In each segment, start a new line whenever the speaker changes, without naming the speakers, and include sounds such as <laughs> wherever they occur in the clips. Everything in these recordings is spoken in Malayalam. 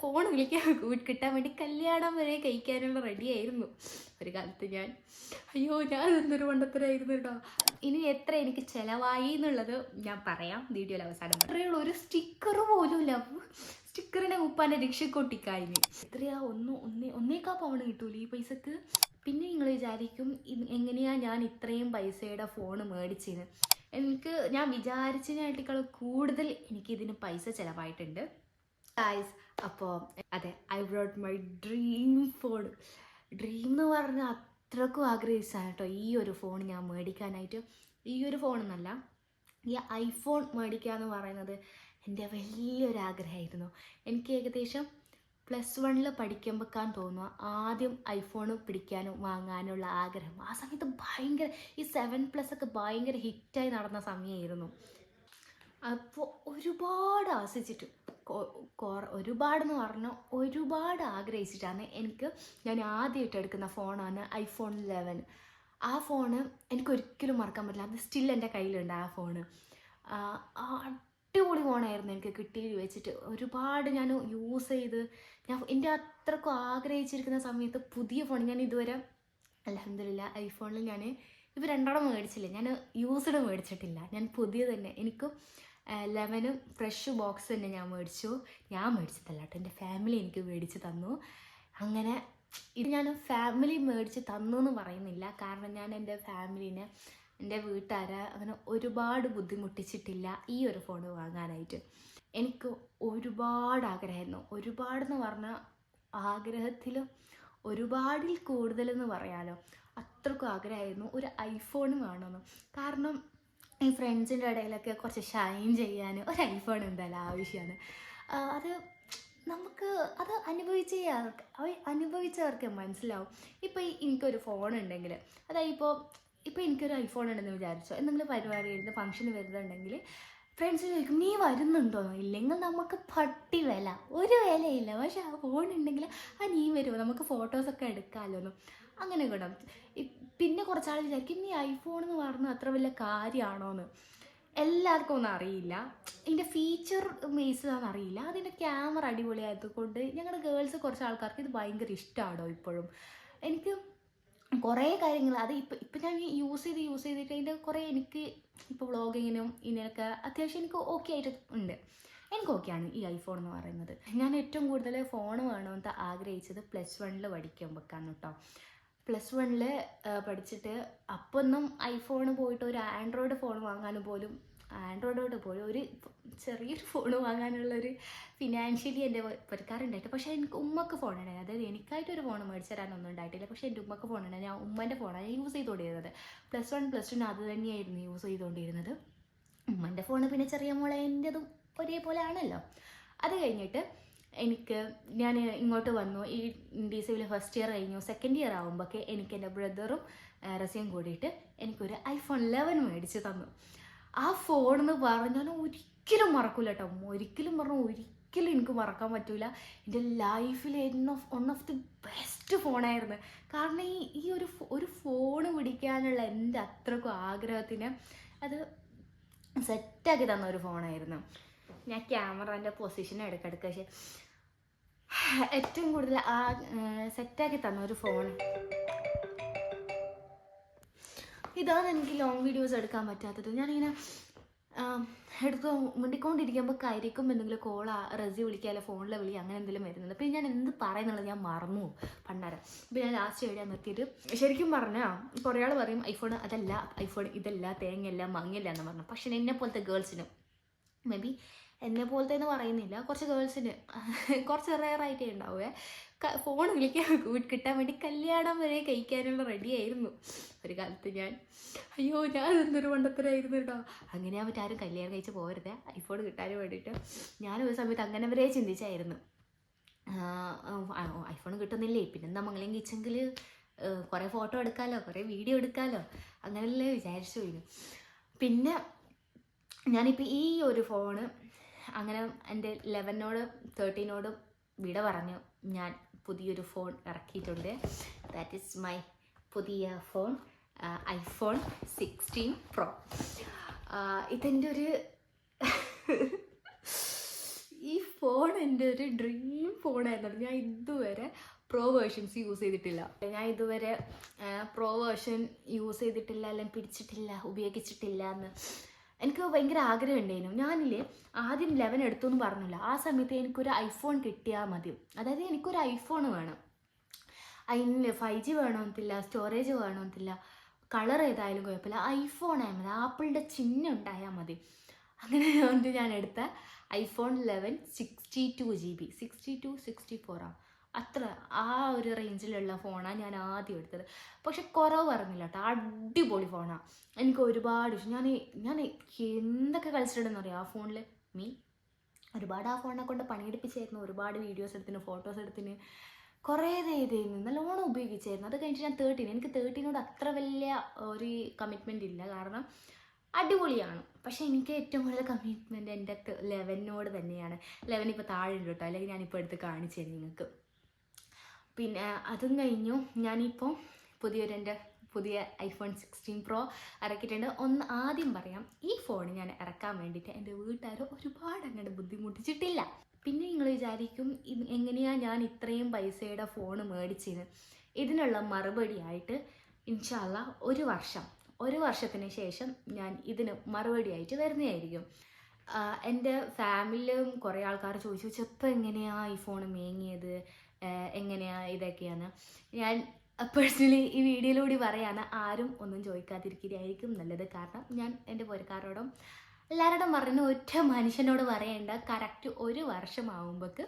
ഫോൺ വിളിക്കാൻ <laughs> കിട്ടാൻ വേണ്ടി കല്യാണം വരെ കഴിക്കാനുള്ള റെഡിയായിരുന്നു ഒരു കാലത്ത് ഞാൻ. അയ്യോ ഞാൻ എന്തൊരു മണ്ടത്തരായിരുന്നു കേട്ടോ ഇനി എത്ര എനിക്ക് ചിലവായി എന്നുള്ളത് ഞാൻ പറയാം. വീഡിയോയിൽ അവസാനം അത്രയുള്ള ഒരു സ്റ്റിക്കർ പോലും ഇല്ല സ്റ്റിക്കറിനെ ഉപ്പാന്റെ രക്ഷക്കൊട്ടിക്കായിന് എത്രയാ? ഒന്ന് ഒന്നേ ഒന്നേക്കാ പവണ് കിട്ടൂല ഈ പൈസക്ക്? പിന്നെ നിങ്ങൾ വിചാരിക്കും എങ്ങനെയാ ഞാൻ ഇത്രയും പൈസയുടെ ഫോൺ മേടിച്ചത് എനിക്ക് ഞാൻ വിചാരിച്ചതിനായിട്ടേക്കാൾ കൂടുതൽ എനിക്കിതിന് പൈസ ചിലവായിട്ടുണ്ട്. ഗായ്സ് അപ്പോൾ അതെ I brought my dream phone dream എന്ന് പറഞ്ഞാൽ അത്രക്കും ആഗ്രഹിച്ചാണ് കേട്ടോ. ഈ ഒരു ഫോൺ ഞാൻ മേടിക്കാനായിട്ട്. ഈ ഒരു ഫോൺ എന്നല്ല ഈ ഐഫോൺ മേടിക്കുക എന്ന് പറയുന്നത് എന്റെ വലിയൊരു ആഗ്രഹമായിരുന്നു. എനിക്ക് ഏകദേശം പ്ലസ് വണ്ണിൽ പഠിക്കുമ്പോഴേക്കാൻ തോന്നുക ആദ്യം ഐഫോൺ പിടിക്കാനും വാങ്ങാനുള്ള ആഗ്രഹം. ആ സമയത്ത് ഭയങ്കര ഈ സെവൻ പ്ലസ് ഒക്കെ ഭയങ്കര ഹിറ്റായി നടന്ന സമയമായിരുന്നു. അപ്പോൾ ഒരുപാട് കൊറ- ഒരുപാടെന്ന് പറഞ്ഞാൽ ഒരുപാട് ആഗ്രഹിച്ചിട്ടാണ് എനിക്ക് ഞാൻ ആദ്യമായിട്ട് എടുക്കുന്ന ഫോണാണ് ഐഫോൺ ലെവൻ ആ ഫോണ് എനിക്ക് ഒരിക്കലും മറക്കാൻ പറ്റില്ല. അത് സ്റ്റിൽ എന്റെ കയ്യിലുണ്ട് ആ ഫോണ്. അടിപൊളി ഫോണായിരുന്നു എനിക്ക് കിട്ടിയത് വെച്ചിട്ട് ഒരുപാട് ഞാൻ യൂസ് ചെയ്ത് ഞാൻ എന്റെ അത്രക്കും ആഗ്രഹിച്ചിരിക്കുന്ന സമയത്ത് പുതിയ ഫോൺ ഞാൻ ഇതുവരെ അലഹമില്ല ഐഫോണിൽ ഞാൻ ഇപ്പോൾ രണ്ടെണ്ണം മേടിച്ചില്ല. ഞാൻ യൂസ്ഡ് മേടിച്ചിട്ടില്ല. ഞാൻ പുതിയ തന്നെ. എനിക്കും ലെവനും ഫ്രഷ് ബോക്സ് തന്നെ ഞാൻ മേടിച്ചു. ഞാൻ മേടിച്ചതല്ല കേട്ടോ എന്റെ ഫാമിലി എനിക്ക് മേടിച്ച് തന്നു. അങ്ങനെ ഇത് ഞാൻ ഫാമിലി മേടിച്ച് തന്നു എന്ന് പറയുന്നില്ല. കാരണം ഞാൻ എന്റെ ഫാമിലിനെ എന്റെ വീട്ടുകാരെ അങ്ങനെ ഒരുപാട് ബുദ്ധിമുട്ടിച്ചിട്ടില്ല ഈ ഒരു ഫോൺ വാങ്ങാനായിട്ട്. എനിക്ക് ഒരുപാട് ആഗ്രഹമായിരുന്നു. ഒരുപാടെന്ന് പറഞ്ഞാൽ ആഗ്രഹത്തിലും ഒരുപാടിൽ കൂടുതലെന്ന് പറയാലോ അത്രക്കും ആഗ്രഹമായിരുന്നു. ഒരു ഐഫോൺ വേണമെന്ന്. കാരണം ഈ ഫ്രണ്ട്സിന്റെ ഇടയിലൊക്കെ കുറച്ച് ഷൈൻ ചെയ്യാൻ ഒരു ഐഫോൺ എന്തായാലും ആവശ്യമാണ് അത് നമുക്ക് അത് അനുഭവിച്ച അനുഭവിച്ചവർക്ക് മനസ്സിലാവും. ഇപ്പോൾ എനിക്കൊരു ഫോൺ ഉണ്ടെങ്കിൽ അതായത് ഇപ്പോൾ ഇപ്പോൾ എനിക്കൊരു ഐഫോൺ ഉണ്ടെന്ന് വിചാരിച്ചോ എന്തെങ്കിലും പരിപാടി വരുന്ന ഫംഗ്ഷന് വരുന്നുണ്ടെങ്കിൽ ഫ്രണ്ട്സ് ചോദിക്കും നീ വരുന്നുണ്ടോ? ഇല്ലെങ്കിൽ നമുക്ക് പട്ടി വില ഒരു വിലയില്ല. പക്ഷെ ആ ഫോൺ ഉണ്ടെങ്കിൽ ആ നീ വരുമോ നമുക്ക് ഫോട്ടോസൊക്കെ എടുക്കാമല്ലോ എന്ന് അങ്ങനെ ഇ- പിന്നെ കുറച്ചാൾ വിചാരിക്കും ഈ ഐഫോൺ എന്ന് പറഞ്ഞാൽ അത്ര വലിയ കാര്യമാണോ എന്ന് എല്ലാവർക്കും ഒന്നും അറിയില്ല. ഇതിന്റെ ഫീച്ചർ ബേസിലാണെന്ന് അറിയില്ല. അതിന്റെ ക്യാമറ അടിപൊളിയായതുകൊണ്ട് ഞങ്ങളുടെ ഗേൾസ് കുറച്ച് ആൾക്കാർക്ക് ഇത് ഭയങ്കര ഇഷ്ടമാണോ ഇപ്പോഴും. എനിക്ക് കുറേ കാര്യങ്ങൾ അത് ഇപ്പം ഇപ്പം ഞാൻ യൂസ് ചെയ്ത് യൂസ് ചെയ്തിട്ട് അതിന്റെ കുറേ എനിക്ക് ഇപ്പോൾ വ്ളോഗിങ്ങിനും ഇതിനൊക്കെ അത്യാവശ്യം എനിക്ക് ഓക്കെ ആയിട്ട് ഉണ്ട്. എനിക്ക് ഓക്കെയാണ് ഈ ഐഫോൺ എന്ന് പറയുന്നത്. ഞാൻ ഏറ്റവും കൂടുതൽ ഫോൺ വേണമെന്ന് ആഗ്രഹിച്ചത് പ്ലസ് വണ്ണിൽ പഠിക്കുമ്പോഴേക്കാണ് കേട്ടോ പ്ലസ് വണ്ണിൽ പഠിച്ചിട്ട് അപ്പൊന്നും ഐഫോൺ പോയിട്ട് ഒരു ആൻഡ്രോയിഡ് ഫോൺ വാങ്ങാൻ പോലും ആൻഡ്രോയിഡോട് പോയി ഒരു ചെറിയൊരു ഫോൺ വാങ്ങാനുള്ളൊരു ഫിനാൻഷ്യലി എന്റെ പരിക്കാറുണ്ടായിട്ട്. പക്ഷേ എനിക്ക് ഉമ്മക്ക് ഉണ്ടായി അതായത് എനിക്കായിട്ടൊരു ഫോൺ മേടിച്ചു തരാനൊന്നും ഉണ്ടായിട്ടില്ല. പക്ഷേ എന്റെ ഉമ്മക്ക് ഉണ്ടായി ഞാൻ ഉമ്മന്റെ ഫോണാണ് യൂസ് ചെയ്തുകൊണ്ടിരുന്നത്. പ്ലസ് വൺ പ്ലസ് ടു അത് തന്നെയായിരുന്നു യൂസ് ചെയ്തുകൊണ്ടിരുന്നത്. ഉമ്മന്റെ ഫോണ് പിന്നെ ചെറിയ മോളെ എന്റെതും ഒരേപോലെ ആണല്ലോ അത് കഴിഞ്ഞിട്ട് എനിക്ക് ഞാൻ ഇങ്ങോട്ട് വന്നു. ഈ ഡി സിവിൽ ഫസ്റ്റ് ഇയർ കഴിഞ്ഞു. സെക്കൻഡ് ഇയർ ആകുമ്പോഴൊക്കെ എനിക്ക് എന്റെ ബ്രദറും റസിയും കൂടിയിട്ട് എനിക്കൊരു ഐഫോൺ ലെവൻ മേടിച്ച് തന്നു. ആ ഫോൺ എന്ന് പറഞ്ഞാൽ ഒരിക്കലും മറക്കില്ല കേട്ടോ ഒരിക്കലും പറഞ്ഞു ഒരിക്കലും എനിക്ക് മറക്കാൻ പറ്റൂല. എന്റെ one of one of the best ഫോണായിരുന്നു കാരണം ഈ ഈ ഒരു ഒരു ഫോൺ പിടിക്കാനുള്ള എന്റെ അത്രക്കും ആഗ്രഹത്തിന് അത് സെറ്റാക്കി തന്ന ഒരു ഫോണായിരുന്നു ഞാൻ ക്യാമറന്റെ പൊസിഷൻ ഇടയ്ക്കിടയ്ക്ക് പക്ഷേ <sighs> ഏറ്റവും കൂടുതൽ ആ സെറ്റാക്കി തന്ന ഒരു ഫോൺ ഇതാണ് എനിക്ക് ലോങ് വീഡിയോസ് എടുക്കാൻ പറ്റാത്തത്. ഞാനിങ്ങനെ എടുത്ത് മുണ്ടിക്കൊണ്ടിരിക്കുമ്പോൾ കരിക്കും എന്തെങ്കിലും കോളാ റസി വിളിക്കുക അല്ലെ ഫോണിൽ വിളി അങ്ങനെ എന്തെങ്കിലും വരുന്നുണ്ട് പിന്നെ ഞാൻ എന്ത് പറയുന്നുള്ളത് ഞാൻ മറന്നു പണ്ടാരം. അപ്പോൾ ഞാൻ ലാസ്റ്റ് എഴുതാൻ നിർത്തിയിട്ട് ശരിക്കും പറഞ്ഞാൽ കുറേ ആൾ പറയും ഐഫോൺ അതല്ല ഐഫോൺ ഇതല്ല തേങ്ങയല്ല മങ്ങയല്ല എന്ന് പറഞ്ഞു. പക്ഷേ എന്നെ പോലത്തെ ഗേൾസിനും മേ ബി എന്നെ പോലത്തെ എന്ന് പറയുന്നില്ല. കുറച്ച് ഗേൾസിന്. <laughs> കുറച്ച് റെയറായിട്ടേ ഉണ്ടാവുക ഫോൺ വിളിക്കാൻ കൂ- കിട്ടാൻ വേണ്ടി കല്യാണം വരെ കഴിക്കാനുള്ള റെഡിയായിരുന്നു ഒരു കാലത്ത് ഞാൻ. അയ്യോ ഞാൻ എന്തൊരു മണ്ടത്തരായിരുന്നു കേട്ടോ അങ്ങനെ ആ മറ്റാരും കല്യാണം കഴിച്ച് പോകരുത് ഐഫോൺ കിട്ടാൻ വേണ്ടിയിട്ട്. ഞാൻ ഒരു സമയത്ത് അങ്ങനെ വരെ ചിന്തിച്ചായിരുന്നു. ഐഫോൺ കിട്ടുന്നില്ലേ? പിന്നെന്താ മംഗളം കിച്ചെങ്കിൽ കുറേ ഫോട്ടോ എടുക്കാമല്ലോ കുറേ വീഡിയോ എടുക്കാമല്ലോ അങ്ങനെയല്ലേ വിചാരിച്ചു പിന്നെ ഞാനിപ്പോൾ ഈ ഒരു ഫോണ് അങ്ങനെ എന്റെ ലെവനോടും തേർട്ടീനോടും വിട പറഞ്ഞു. ഞാൻ പുതിയൊരു ഫോൺ ഇറക്കിയിട്ടുണ്ട്. ദാറ്റ് ഈസ് മൈ പുതിയ ഫോൺ ഐഫോൺ സിക്സ്റ്റീൻ പ്രോ ഇതെന്റെ ഒരു <laughs> ഈ ഫോൺ എന്റെ ഒരു ഡ്രീം ഫോണായിരുന്നു ഞാൻ ഇതുവരെ പ്രോ വേർഷൻസ് യൂസ് ചെയ്തിട്ടില്ല. ഞാൻ ഇതുവരെ പ്രോ വേർഷൻ യൂസ് ചെയ്തിട്ടില്ല അല്ലെങ്കിൽ പിടിച്ചിട്ടില്ല ഉപയോഗിച്ചിട്ടില്ല എന്ന് എനിക്ക് ഭയങ്കര ആഗ്രഹം ഉണ്ടായിരുന്നു. ഞാനില്ലേ ആദ്യം ലെവൻ എടുത്തു എന്ന് പറഞ്ഞില്ല. ആ സമയത്ത് എനിക്കൊരു ഐഫോൺ കിട്ടിയാൽ മതി. അതായത് എനിക്കൊരു ഐഫോൺ വേണം. അതിന് ഫൈവ് ജി വേണമെന്നില്ല സ്റ്റോറേജ് വേണമെന്നില്ല കളർ ഏതായാലും കുഴപ്പമില്ല. ഐഫോൺ ആയാൽ മതി. ആപ്പിളിന്റെ ചിഹ്നം ഉണ്ടായാൽ മതി. അങ്ങനെ ഞാൻ എടുത്ത iPhone eleven sixty two G B sixty two sixty ഫോറാണ് അത്ര ആ ഒരു റേഞ്ചിലുള്ള ഫോണാണ് ഞാൻ ആദ്യം എടുത്തത്. പക്ഷെ കുറവ് പറഞ്ഞില്ല കേട്ടോ അടിപൊളി ഫോണാണ് എനിക്ക് ഒരുപാട് ഇഷ്ടം. ഞാൻ ഞാൻ എന്തൊക്കെ കളിച്ചിട്ടുണ്ടെന്ന് അറിയാം? ആ ഫോണിൽ മീ ഒരുപാട് ആ ഫോണിനെ കൊണ്ട് പണിയെടുപ്പിച്ചായിരുന്നു. ഒരുപാട് വീഡിയോസ് എടുത്തിന് ഫോട്ടോസ് എടുത്തിന്. കുറേ ചെയ്തിരുന്നു. നല്ലോണം ഉപയോഗിച്ചായിരുന്നു. അത് കഴിഞ്ഞിട്ട് ഞാൻ തേർട്ടീൻ എനിക്ക് തേർട്ടീനോട് അത്ര വലിയ ഒരു കമ്മിറ്റ്മെന്റ് ഇല്ല. കാരണം അടിപൊളിയാണ്. പക്ഷേ എനിക്ക് ഏറ്റവും കൂടുതൽ കമ്മിറ്റ്മെന്റ് എന്റെ ലെവനോട് തന്നെയാണ്. ലെവൻ ഇപ്പോൾ താഴെ ഉണ്ട് കേട്ടോ അല്ലെങ്കിൽ ഞാനിപ്പോൾ എടുത്ത് കാണിച്ചു നിങ്ങൾക്ക്. പിന്നെ അതും കഴിഞ്ഞു. ഞാനിപ്പോൾ പുതിയൊരു എന്റെ പുതിയ ഐഫോൺ സിക്സ്റ്റീൻ പ്രോ ഇറക്കിയിട്ടുണ്ട് ഒന്ന് ആദ്യം പറയാം ഈ ഫോൺ ഞാൻ ഇറക്കാൻ വേണ്ടിയിട്ട് എന്റെ വീട്ടുകാർ ഒരുപാട് അങ്ങോട്ട് ബുദ്ധിമുട്ടിച്ചിട്ടില്ല. പിന്നെ നിങ്ങൾ വിചാരിക്കും എങ്ങനെയാണ് ഞാൻ ഇത്രയും പൈസയുടെ ഫോൺ മേടിച്ചത്? ഇതിനുള്ള മറുപടിയായിട്ട് ഇൻഷാല്ല ഒരു വർഷം ഒരു വർഷത്തിന് ശേഷം ഞാൻ ഇതിന് മറുപടിയായിട്ട് വരുന്നതായിരിക്കും. എന്റെ ഫാമിലിയും കുറേ ആൾക്കാർ ചോദിച്ചു ചെപ്പം എങ്ങനെയാണ് ഈ ഫോൺ മേങ്ങിയത്? ആഹ് എങ്ങനെയാ ഇതൊക്കെയാണ് ഞാൻ പേഴ്സണലി ഈ വീഡിയോയിലൂടെ പറയാണ് ആരും ഒന്നും ചോദിക്കാതിരിക്കുകയായിരിക്കും നല്ലത്. കാരണം ഞാൻ എന്റെ പുരക്കാരോടും എല്ലാവരോടും പറയുന്ന ഒറ്റ മനുഷ്യനോട് പറയേണ്ട കറക്റ്റ് ഒരു വർഷമാകുമ്പോൾക്ക്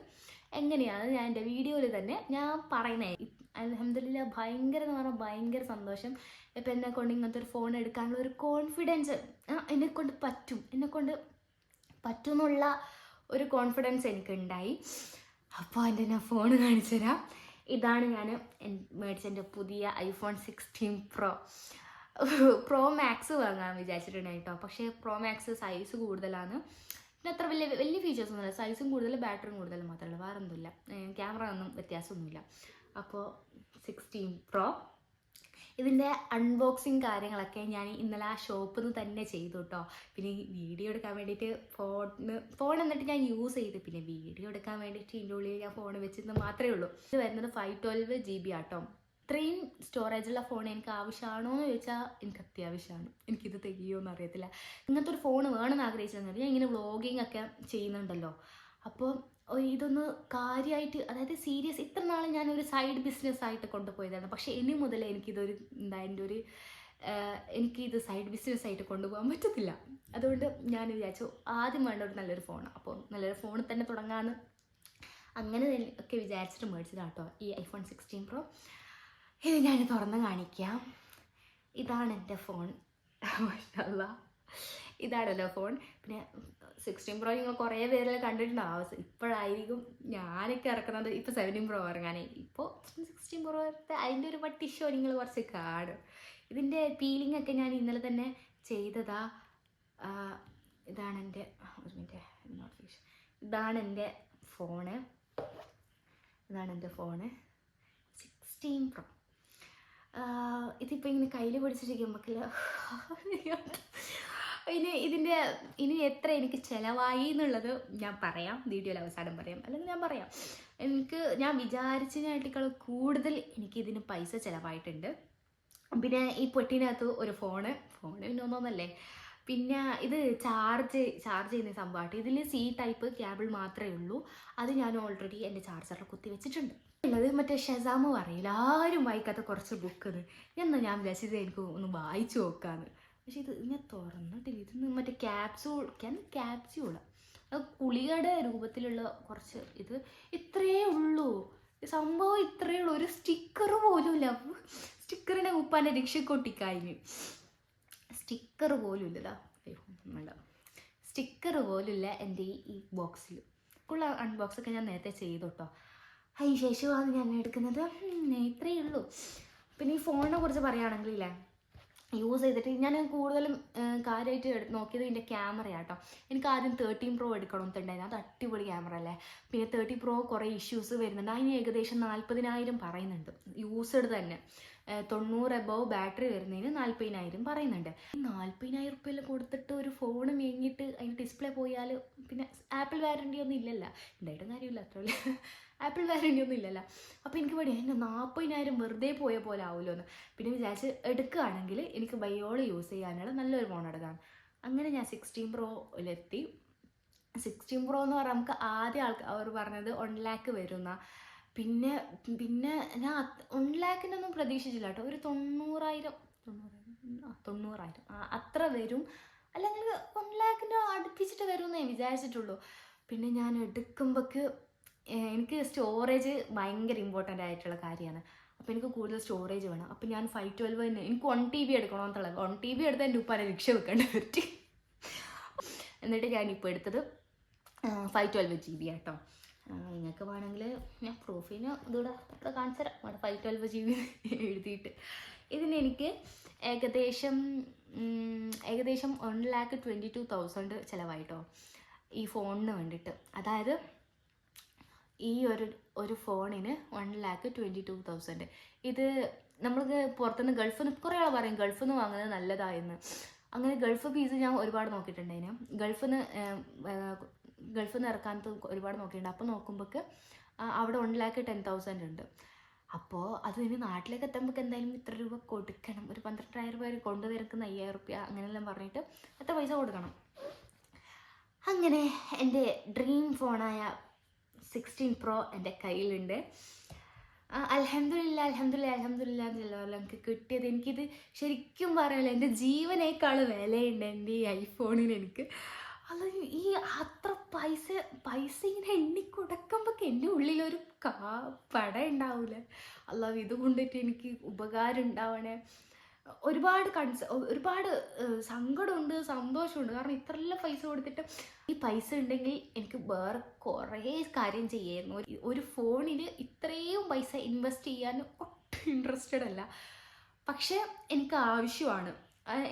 എങ്ങനെയാണ് ഞാൻ എന്റെ വീഡിയോയിൽ തന്നെ ഞാൻ പറയുന്നത് അലഹമില്ല ഭയങ്കര എന്ന് പറഞ്ഞാൽ ഭയങ്കര സന്തോഷം. ഇപ്പം എന്നെ കൊണ്ട് ഇങ്ങനത്തെ ഒരു ഫോൺ എടുക്കാനുള്ള ഒരു കോൺഫിഡൻസ് എന്നെ കൊണ്ട് പറ്റും. എന്നെ കൊണ്ട് പറ്റുമെന്നുള്ള ഒരു കോൺഫിഡൻസ് എനിക്കുണ്ടായി. അപ്പോൾ എന്റെ ഞാൻ ഫോൺ കാണിച്ചു തരാം. ഇതാണ് ഞാൻ മേടിച്ച എന്റെ പുതിയ iPhone sixteen pro pro max വാങ്ങാൻ വിചാരിച്ചിട്ടുണ്ടായി കേട്ടോ പക്ഷേ പ്രോ മാക്സ് സൈസ് കൂടുതലാണ്. പിന്നെ അത്ര വലിയ വലിയ ഫീച്ചേഴ്സ് ഒന്നുമില്ല. സൈസും കൂടുതൽ ബാറ്ററിയും കൂടുതൽ മാത്രമേ വേറെ ഒന്നുമില്ല ക്യാമറ ഒന്നും വ്യത്യാസമൊന്നുമില്ല. അപ്പോൾ സിക്സ്റ്റീൻ പ്രോ ഇതിന്റെ അൺബോക്സിങ് കാര്യങ്ങളൊക്കെ ഞാൻ ഇന്നലെ ആ ഷോപ്പിൽ നിന്ന് തന്നെ ചെയ്തു കേട്ടോ പിന്നെ വീഡിയോ എടുക്കാൻ വേണ്ടിയിട്ട് ഫോണ് ഫോൺ എന്നിട്ട് ഞാൻ യൂസ് ചെയ്ത്. പിന്നെ വീഡിയോ എടുക്കാൻ വേണ്ടിയിട്ട് ഇതിന്റെ ഉള്ളിൽ ഞാൻ ഫോൺ വെച്ചിരുന്ന് മാത്രമേ ഉള്ളൂ. ഇത് വരുന്നത് ഫൈവ് ട്വൽവ് ജി ബി ആട്ടോ. ഇത്രയും സ്റ്റോറേജുള്ള ഫോൺ എനിക്ക് ആവശ്യമാണോ എന്ന് ചോദിച്ചാൽ എനിക്ക് അത്യാവശ്യമാണ്. എനിക്കിത് തികയോന്ന് അറിയത്തില്ല. ഇങ്ങനത്തെ ഒരു ഫോൺ വേണമെന്ന് ആഗ്രഹിച്ചാൽ ഞാൻ ഇങ്ങനെ വ്ളോഗിങ് ഒക്കെ ചെയ്യുന്നുണ്ടല്ലോ. അപ്പോൾ ഇതൊന്ന് കാര്യമായിട്ട് അതായത് സീരിയസ് ഇത്ര നാൾ ഞാനൊരു സൈഡ് ബിസിനസ് ആയിട്ട് കൊണ്ടുപോയതാണ്. പക്ഷെ ഇനി മുതൽ എനിക്കിതൊരു എന്താ എന്റെ ഒരു എനിക്കിത് സൈഡ് ബിസിനസ് ആയിട്ട് കൊണ്ടുപോകാൻ പറ്റത്തില്ല. അതുകൊണ്ട് ഞാൻ വിചാരിച്ചു ആദ്യം വേണ്ട ഒരു നല്ലൊരു ഫോണാണ് അപ്പോൾ നല്ലൊരു ഫോണിൽ തന്നെ തുടങ്ങാമെന്ന് അങ്ങനെ ഒക്കെ വിചാരിച്ചിട്ട് മേടിച്ചതാണ് കേട്ടോ ഈ ഐഫോൺ സിക്സ്റ്റീൻ പ്രോ ഇത് ഞാൻ തുറന്ന് കാണിക്കാം. ഇതാണ് എന്റെ ഫോൺ ഇതാണല്ലോ ഫോൺ പിന്നെ സിക്സ്റ്റീൻ പ്രോ നിങ്ങൾ കുറേ പേരെല്ലാം കണ്ടിട്ടുണ്ടാവും. ഇപ്പോഴായിരിക്കും ഞാനൊക്കെ ഇറക്കുന്നത്. ഇപ്പോൾ സെവന്റീൻ പ്രോ ഇറങ്ങാനേ. ഇപ്പോൾ സിക്സ്റ്റീൻ പ്രോ അതിന്റെ ഒരു വട്ടി ഷോ നിങ്ങൾ കുറച്ച് കാണും. ഇതിന്റെ പീലിംഗ് ഒക്കെ ഞാൻ ഇന്നലെ തന്നെ ചെയ്തതാ. ഇതാണ് എന്റെ ഒരു മിനിറ്റ് നോട്ടിഫിക്കേഷൻ ഇതാണ് എന്റെ ഫോണ് ഇതാണ് എന്റെ ഫോണ് സിക്സ്റ്റീൻ പ്രോ ഇതിപ്പോൾ ഇങ്ങനെ കയ്യിൽ പിടിച്ചിരിക്കുമ്പോഴേക്കില്ല <laughs> ഇനി ഇതിന്റെ ഇനി എത്ര എനിക്ക് ചിലവായി എന്നുള്ളത് ഞാൻ പറയാം. വീഡിയോയിൽ അവസാനം പറയാം. അല്ലെങ്കിൽ ഞാൻ പറയാം. എനിക്ക് ഞാൻ വിചാരിച്ചതിനായിട്ടേക്കാൾ കൂടുതൽ എനിക്ക് ഇതിന് പൈസ ചിലവായിട്ടുണ്ട്. പിന്നെ ഈ പൊട്ടിനകത്ത് ഒരു ഫോണ്. ഫോണ് പിന്നെ ഒന്നൊന്നല്ലേ? പിന്നെ ഇത് ചാർജ് ചാർജ് ചെയ്യുന്ന സംഭവമായിട്ട്. ഇതിൽ സി ടൈപ്പ് കേബിൾ മാത്രമേ ഉള്ളൂ. അത് ഞാൻ ഓൾറെഡി എന്റെ ചാർജറിൽ കുത്തി വെച്ചിട്ടുണ്ട്. ഉള്ളത് മറ്റേ ഷെസാമ് പറയില്ല? ആരും വായിക്കാത്ത കുറച്ച് ബുക്ക് എന്ന് ഞാൻ വിചാരിച്ചത് എനിക്ക് ഒന്ന് വായിച്ചു നോക്കാന്ന്. പക്ഷെ ഇത് ഞാൻ തുറന്നിട്ടില്ല ഇത് മറ്റേ ക്യാപ്സൂൾ ക്യാപ്സ്യൂൾ അത് കുളികയുടെ രൂപത്തിലുള്ള കുറച്ച് ഇത് ഇത്രയേ ഉള്ളൂ. സംഭവം ഇത്രയേ ഉള്ളൂ. ഒരു സ്റ്റിക്കർ പോലും ഇല്ല. സ്റ്റിക്കറിനെ ഉപ്പാന്റെ രക്ഷക്കൊട്ടിക്കഴിഞ്ഞു സ്റ്റിക്കർ പോലും ഇല്ലതാ അയ്യോ സ്റ്റിക്കർ പോലും ഇല്ല എന്റെ ഈ ബോക്സിൽ ഉള്ള അൺബോക്സ് ഒക്കെ ഞാൻ നേരത്തെ ചെയ്തു കേട്ടോ അതിന് ശേഷമാണ് ഞാൻ എടുക്കുന്നത്. ഇത്രയേ ഉള്ളൂ. പിന്നെ ഈ ഫോണിനെ കുറിച്ച് ഇല്ലേ? യൂസ് ചെയ്തിട്ട് ഞാൻ കൂടുതലും കാര്യമായിട്ട് നോക്കിയത് ഇതിന്റെ ക്യാമറയാട്ടോ എനിക്ക് ആദ്യം തേർട്ടീൻ പ്രോ എടുക്കണമെന്നുണ്ടായിരുന്നു അത് അടിപൊളി ക്യാമറ അല്ലേ? പിന്നെ തേർട്ടി പ്രോ കുറേ ഇഷ്യൂസ് വരുന്നുണ്ട്. അതിന് ഏകദേശം നാൽപ്പതിനായിരം പറയുന്നുണ്ട്. യൂസ്ഡ് തന്നെ. തൊണ്ണൂറ് എബവ് ബാറ്ററി വരുന്നതിന് നാൽപ്പതിനായിരം പറയുന്നുണ്ട്. നാൽപ്പതിനായിരം റുപ്യയിൽ കൊടുത്തിട്ട് ഒരു ഫോൺ മേങ്ങിയിട്ട് അതിന് ഡിസ്പ്ലേ പോയാൽ പിന്നെ ആപ്പിൾ വാറണ്ടി ഒന്നും ഇല്ലല്ലോ. ഉണ്ടായിട്ടും കാര്യമില്ല അത്രയല്ലേ ആപ്പിൾ വാറണ്ടി ഒന്നും ഇല്ലല്ലോ അപ്പോൾ എനിക്ക് പേടി എന്റെ നാൽപ്പതിനായിരം വെറുതെ പോയ പോലെ ആവുമല്ലോ എന്ന് പിന്നെ വിചാരിച്ച് എടുക്കുകയാണെങ്കിൽ എനിക്ക് ബയോൾ യൂസ് ചെയ്യാനുള്ള നല്ലൊരു ഫോൺ എടുക്കാം അങ്ങനെ ഞാൻ സിക്സ്റ്റീൻ പ്രോയിലെത്തി സിക്സ്റ്റീൻ പ്രോ എന്ന് പറഞ്ഞാൽ നമുക്ക് ആദ്യം ആൾക്കാർ അവർ പറഞ്ഞത് വൺ ലാക്ക് വരുന്ന. പിന്നെ പിന്നെ ഞാൻ വൺ ലാക്കിനൊന്നും പ്രതീക്ഷിച്ചില്ല കേട്ടോ. ഒരു തൊണ്ണൂറായിരം തൊണ്ണൂറായിരം തൊണ്ണൂറായിരം അത്ര വരും. അല്ലെങ്കിൽ വൺ ലാക്കിന്റെ അടുപ്പിച്ചിട്ട് വരുമെന്നേ വിചാരിച്ചിട്ടുള്ളൂ. പിന്നെ ഞാൻ എടുക്കുമ്പോൾക്ക് എനിക്ക് സ്റ്റോറേജ് ഭയങ്കര ഇമ്പോർട്ടന്റ് ആയിട്ടുള്ള കാര്യമാണ്. അപ്പോൾ എനിക്ക് കൂടുതൽ സ്റ്റോറേജ് വേണം. അപ്പോൾ ഞാൻ ഫൈവ് ട്വൽവ് തന്നെ എനിക്ക് വൺ ടി ബി എടുക്കണമെന്നുള്ള വൺ ടി ബി എടുത്താൽ എന്റെ ഉപ്പാനെ രക്ഷ വെക്കേണ്ടി പറ്റി എന്നിട്ട് ഞാനിപ്പോൾ എടുത്തത് ഫൈവ് ട്വൽവ് ജി ബി ആട്ടോ. നിങ്ങൾക്ക് വേണമെങ്കിൽ ഞാൻ പ്രൂഫിന് ഇതൂടെ ഇവിടെ കാണിച്ചു തരാം. അവിടെ ഫൈവ് ട്വൽവ് ജി ബി എഴുതിയിട്ട്. ഇതിന് എനിക്ക് ഏകദേശം ഏകദേശം one lakh twenty two thousand ചിലവായിട്ടോ. ഈ ഫോണിന് വേണ്ടിയിട്ട്. അതായത് ഈ ഒരു ഒരു ഫോണിന് one lakh twenty two thousand ഇത് നമ്മൾക്ക് പുറത്തുനിന്ന് ഗൾഫിൽ നിന്ന് കുറേ ആൾ പറയും ഗൾഫിൽ നിന്ന് വാങ്ങുന്നത് നല്ലതായെന്ന്. അങ്ങനെ ഗൾഫ് പീസ് ഞാൻ ഒരുപാട് നോക്കിയിട്ടുണ്ടായിന്. ഗൾഫിൽ നിന്ന് ഗൾഫിൽ നിന്ന് ഇറക്കാനത്ത് ഒരുപാട് നോക്കിയിട്ടുണ്ട്. അപ്പോൾ നോക്കുമ്പോൾക്ക് അവിടെ വൺ ലാക്ക് ടെൻ തൗസൻഡ് ഉണ്ട്. അപ്പോൾ അത് ഇനി നാട്ടിലേക്ക് എത്തുമ്പോൾ എന്തായാലും ഇത്ര രൂപ കൊടുക്കണം. ഒരു പന്ത്രണ്ടായിരം രൂപ കൊണ്ടു നിരക്കുന്ന അയ്യായിരം റുപ്യ അങ്ങനെയെല്ലാം പറഞ്ഞിട്ട് അത്ര പൈസ കൊടുക്കണം. അങ്ങനെ എന്റെ ഡ്രീം ഫോണായ സിക്സ്റ്റീൻ പ്രോ എന്റെ കയ്യിലുണ്ട്. അലഹമില്ല അലഹമില്ല അലഹമില്ല എന്നല്ലോ എനിക്ക് കിട്ടിയത്. എനിക്കിത് ശരിക്കും പറയാനില്ല എന്റെ ജീവനേക്കാൾ വിലയുണ്ട് എന്റെ ഈ ഐഫോണിന് എനിക്ക്. അത് ഈ അത്ര പൈസ പൈസ ഇങ്ങനെ എണ്ണി കൊടുക്കുമ്പോൾ എന്റെ ഉള്ളിലൊരു കാ പട ഉണ്ടാവില്ല അല്ലാതെ ഇത് കൊണ്ടിട്ട് എനിക്ക് ഉപകാരം ഉണ്ടാവണേ. ഒരുപാട് കൺസ് ഒരുപാട് സങ്കടമുണ്ട് സന്തോഷമുണ്ട്. കാരണം ഇത്രയെല്ലാം പൈസ കൊടുത്തിട്ട് ഈ പൈസ ഉണ്ടെങ്കിൽ എനിക്ക് വേറെ കുറേ കാര്യം ചെയ്യായിരുന്നു. ഒരു- ഫോണിന് ഇത്രയും പൈസ ഇൻവെസ്റ്റ് ചെയ്യാൻ ഒട്ടും ഇൻട്രസ്റ്റഡ് അല്ല. പക്ഷേ എനിക്ക് ആവശ്യമാണ്.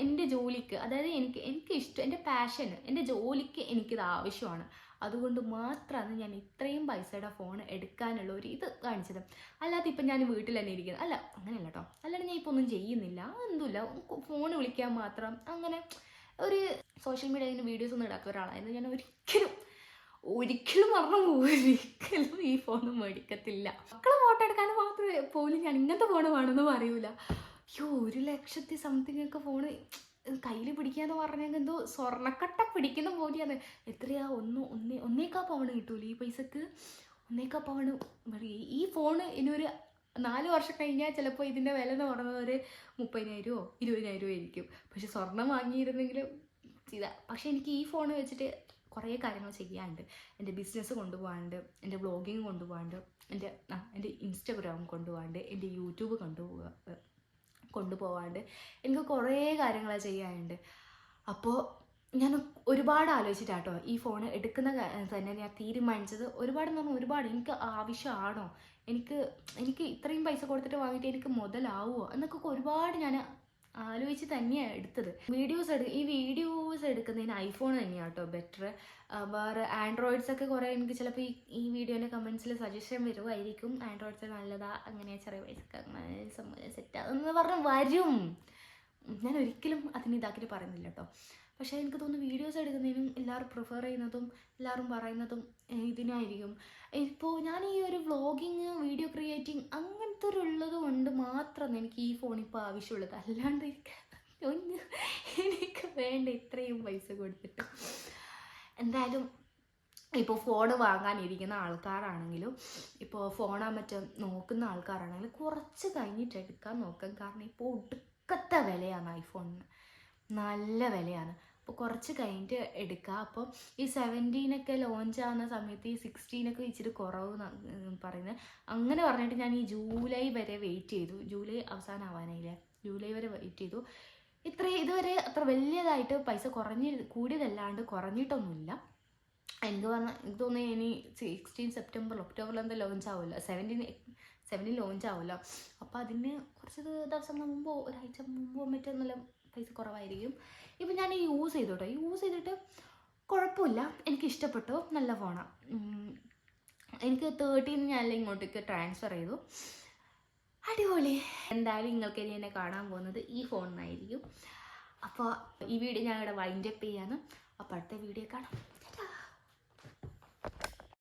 എന്റെ ജോലിക്ക് അതായത് എനിക്ക് എനിക്ക് ഇഷ്ടം എന്റെ പാഷന് എന്റെ ജോലിക്ക് എനിക്കിത് ആവശ്യമാണ്. അതുകൊണ്ട് മാത്രമാണ് ഞാൻ ഇത്രയും പൈസയുടെ ഫോൺ എടുക്കാനുള്ള ഒരു ഇത് കാണിച്ചത്. അല്ലാതെ ഇപ്പം ഞാൻ വീട്ടിൽ തന്നെ ഇരിക്കുന്നത്. അല്ല അങ്ങനെയല്ല കേട്ടോ അല്ലാതെ ഞാൻ ഇപ്പോൾ ഒന്നും ചെയ്യുന്നില്ല. എന്തുമില്ല ഫോൺ വിളിക്കാൻ മാത്രം. അങ്ങനെ ഒരു സോഷ്യൽ മീഡിയയിൽ വീഡിയോസ് ഒന്നും ഇടാത്ത ഒരാളായിരുന്നു. ഞാൻ ഒരിക്കലും ഒരിക്കലും മറന്നു ഒരിക്കലും ഈ ഫോൺ മേടിക്കത്തില്ല. മക്കളെ ഫോട്ടോ എടുക്കാൻ മാത്രമേ പോലും ഞാൻ ഇങ്ങനത്തെ ഫോൺ വേണമെന്ന് പറയൂല. അയ്യോ ഒരു ലക്ഷത്തി സംതിങ് ഒക്കെ ഫോണ് കയ്യിൽ പിടിക്കാന്ന് പറഞ്ഞാൽ എന്തോ സ്വർണക്കട്ട പിടിക്കുന്ന പോലെയാണ്. എത്രയാ? ഒന്ന് ഒന്നേ ഒന്നേക്കാ പവണ് കിട്ടൂല ഈ പൈസക്ക്? ഒന്നേക്കാ പവണ് ഈ ഫോണ് ഇനൊരു ഒരു നാല് വർഷം കഴിഞ്ഞാൽ ചിലപ്പോൾ ഇതിന്റെ വില എന്ന് പറയുന്നത് ഒരു മുപ്പതിനായിരമോ ഇരുപതിനായിരമോ ആയിരിക്കും. പക്ഷെ സ്വർണം വാങ്ങിയിരുന്നെങ്കിൽ ഇതാ. പക്ഷെ എനിക്ക് ഈ ഫോൺ വെച്ചിട്ട് കുറേ കാര്യങ്ങൾ ചെയ്യാനുണ്ട്. എന്റെ ബിസിനസ് കൊണ്ടുപോകാണ്ട് എന്റെ വ്ളോഗിങ് കൊണ്ടുപോകാണ്ട് എന്റെ എന്റെ ഇൻസ്റ്റഗ്രാം കൊണ്ടുപോകാണ്ട് എന്റെ യൂട്യൂബ് കൊണ്ടുപോകാ കൊണ്ടുപോകാണ്ട് എനിക്ക് കുറേ കാര്യങ്ങൾ ചെയ്യാനുണ്ട്. അപ്പോൾ ഞാൻ ഒരുപാട് ആലോചിച്ചിട്ടാട്ടോ ഈ ഫോൺ എടുക്കുന്ന തന്നെ ഞാൻ തീരുമാനിച്ചത് ഒരുപാട് എന്ന് പറഞ്ഞാൽ ഒരുപാട് എനിക്ക് ആവശ്യമാണോ? എനിക്ക് എനിക്ക് ഇത്രയും പൈസ കൊടുത്തിട്ട് വാങ്ങിയിട്ട് എനിക്ക് മുതലാവുമോ എന്നൊക്കെ ഒരുപാട് ഞാൻ ആലോചിച്ച് തന്നെയാണ് എടുത്തത്. വീഡിയോസ് എടു ഈ വീഡിയോസ് എടുക്കുന്നതിന് ഐഫോൺ തന്നെയാണ് കേട്ടോ ബെറ്റർ വേറെ ആൻഡ്രോയിഡ്സ് ഒക്കെ കുറേ എനിക്ക് ചിലപ്പോൾ ഈ ഈ വീഡിയോന്റെ കമൻസിൽ സജഷൻ വരുമായിരിക്കും ആൻഡ്രോയിഡ്സ് നല്ലതാ അങ്ങനെ ചെറിയ പൈസക്ക് അങ്ങനെ സംഭവം സെറ്റ് എന്ന് പറഞ്ഞ് വരും. ഞാൻ ഒരിക്കലും അതിന് ഇതാക്കിയിട്ട് പറയുന്നില്ല കേട്ടോ പക്ഷേ എനിക്ക് തോന്നുന്നു വീഡിയോസ് എടുക്കുന്നതിനും എല്ലാവരും പ്രിഫർ ചെയ്യുന്നതും എല്ലാവരും പറയുന്നതും ഇതിനായിരിക്കും. ഇപ്പോൾ ഞാൻ ഈ ഒരു വ്ളോഗിങ് വീഡിയോ ക്രിയേറ്റിംഗ് അങ്ങനത്തെ ഒരു ഉള്ളത് കൊണ്ട് മാത്രമാണ് എനിക്ക് ഈ ഫോൺ ഇപ്പോൾ ആവശ്യമുള്ളത്. അല്ലാണ്ട് ഒന്ന് എനിക്ക് വേണ്ട ഇത്രയും പൈസ കൊടുത്തിട്ട്. എന്തായാലും ഇപ്പോൾ ഫോൺ വാങ്ങാനിരിക്കുന്ന ആൾക്കാരാണെങ്കിലും ഇപ്പോൾ ഫോണാ മറ്റേ നോക്കുന്ന ആൾക്കാരാണെങ്കിലും കുറച്ച് കഴിഞ്ഞിട്ട് എടുക്കാൻ നോക്കാം. കാരണം ഇപ്പോൾ ഒടുക്കത്തെ വിലയാണ് ഐഫോണിന് നല്ല വിലയാണ്. അപ്പോൾ കുറച്ച് കഴിഞ്ഞിട്ട് എടുക്കുക അപ്പോൾ ഈ സെവന്റീനൊക്കെ ലോഞ്ച് ആവുന്ന സമയത്ത് ഈ സിക്സ്റ്റീനൊക്കെ ഇച്ചിരി കുറവ് പറയുന്നത്. അങ്ങനെ പറഞ്ഞിട്ട് ഞാൻ ഈ ജൂലൈ വരെ വെയിറ്റ് ചെയ്തു. ജൂലൈ അവസാനം ആവാനായില്ലേ ജൂലൈ വരെ വെയിറ്റ് ചെയ്തു. ഇത്ര ഇതുവരെ അത്ര വലിയതായിട്ട് പൈസ കുറഞ്ഞ് കൂടിയതല്ലാണ്ട് കുറഞ്ഞിട്ടൊന്നുമില്ല. എനിക്ക് പറഞ്ഞാൽ എനിക്ക് തോന്നുന്നു ഇനി സിക്സ്റ്റീൻ സെപ്റ്റംബർ ഒക്ടോബറിൽ എന്താ ലോഞ്ച് ആവുമല്ലോ? സെവന്റീൻ സെവന്റീൻ ലോഞ്ച് ആവുമല്ലോ? അപ്പോൾ അതിന് കുറച്ച് ദിവസങ്ങൾ മുമ്പോ ഒരാഴ്ച മുമ്പോ മറ്റേ പൈസ കുറവായിരിക്കും. ഇപ്പം ഞാൻ യൂസ് ചെയ്തു കേട്ടോ യൂസ് ചെയ്തിട്ട് കുഴപ്പമില്ല. എനിക്ക് ഇഷ്ടപ്പെട്ടു. നല്ല ഫോണാണ് എനിക്ക് തേർട്ടീൻ ഞാൻ ഇങ്ങോട്ടേക്ക് ട്രാൻസ്ഫർ ചെയ്തു. അടിപൊളി. എന്തായാലും നിങ്ങൾക്ക് ഇനി എന്നെ കാണാൻ പോകുന്നത് ഈ ഫോണിനായിരിക്കും അപ്പോൾ ഈ വീഡിയോ ഞാൻ ഇവിടെ വൈൻഡപ്പ് ചെയ്യാന്ന് അപ്പോൾ അടുത്ത വീഡിയോ കാണാം.